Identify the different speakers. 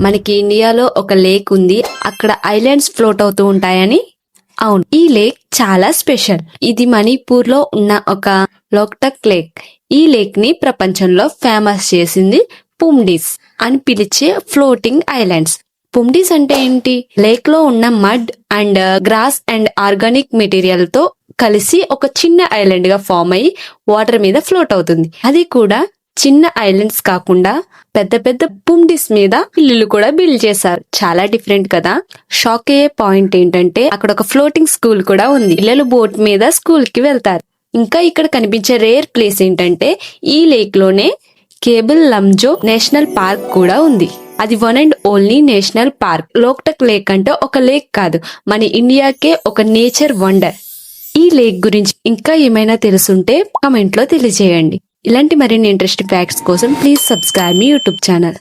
Speaker 1: మనకి ఇండియాలో ఒక లేక్ ఉంది. అక్కడ ఐలాండ్స్ ఫ్లోట్ అవుతూ ఉంటాయని. అవును ఈ లేక్ చాలా స్పెషల్ ఇది మణిపూర్లో ఉన్న ఒక లోక్టక్ లేక్ ఈ లేక్ని ప్రపంచంలో ఫేమస్ చేసింది పుమ్డిస్ అని పిలిచే ఫ్లోటింగ్ ఐలాండ్స్ పుమ్డిస్ అంటే ఏంటి? లేక్లో ఉన్న mud and grass and organic మెటీరియల్తో కలిసి ఒక చిన్న ఐలాండ్గా ఫామ్ అయ్యి వాటర్ మీద ఫ్లోట్ అవుతుంది. అది కూడా చిన్న ఐలాండ్స్ కాకుండా పెద్ద పెద్ద పుమ్డిస్ మీద ఇల్లులు కూడా బిల్డ్ చేశారు. చాలా డిఫరెంట్ కదా? షాక్ అయ్యే పాయింట్ ఏంటంటే అక్కడ ఒక ఫ్లోటింగ్ స్కూల్ కూడా ఉంది. పిల్లలు బోట్ మీద స్కూల్కి వెళ్తారు. ఇంకా ఇక్కడ కనిపించే రేర్ ప్లేస్ ఏంటంటే ఈ లేక్లోనే కేబుల్ లంజో నేషనల్ పార్క్ కూడా ఉంది. అది one and only national park. Loktak lake అంటే ఒక లేక్ కాదు. మన ఇండియాకే ఒక నేచర్ వండర్. ఈ లేక్ గురించి ఇంకా ఏమైనా తెలుసుంటే కామెంట్లో తెలియజేయండి. ఇలాంటి మరిన్ని ఇంట్రెస్టింగ్ ఫ్యాక్ట్స్ కోసం ప్లీజ్ సబ్స్క్రైబ్ మీ యూట్యూబ్ ఛానల్.